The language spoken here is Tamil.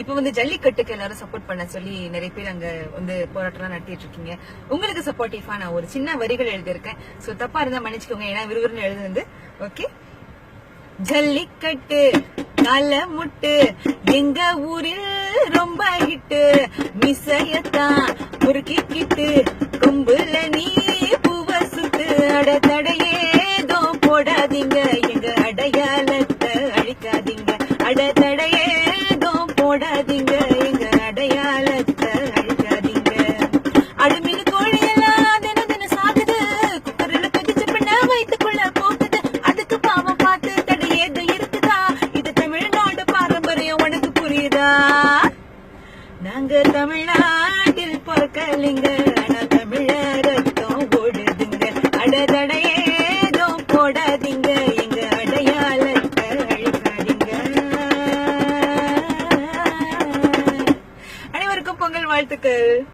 இப்ப வந்து ஜல்லிக்கட்டுக்கு எல்லாரும் சப்போர்ட் பண்ண சொல்லி நிறைய பேர் அங்க வந்து போராட்டம் நடத்திட்டு இருக்கீங்க உங்களுக்கு சப்போர்ட்டிவா நான் ஒரு சின்ன வரிகள் எழுதியிருக்கேன். சோ தப்பா இருந்தா மன்னிச்சுக்கோங்க. ஏன்னா விறுவிறுன்னு எழுதுனது. ஓகே ஜல்லிக்கட்டு கால முட்டு எங்க ஊரில் ரொம்ப ஹிட்டு. மிசையத்தான் முறுக்கிக்கிட்டு கொம்புல நீ பூவ சுட்டு அட தடை போடாதீங்க எங்க அடையாளத்தை அழிக்காதீங்க. அடுமில் கோழி எல்லாம் தினம் தினம் சாகுது. குக்கரில் கொதிச்ச பின்ன வயிற்றுக்குள்ள போகுது. அதுக்கு பாவம் பார்த்து தடை ஏதோ இருக்குதா? இது தமிழ்நாடு பாரம்பரியம் உனக்கு புரியுதா? நாங்க தமிழ்நாட்டில் பிறக்கலிங்க பொங்கல் வாழ்த்துக்கள்.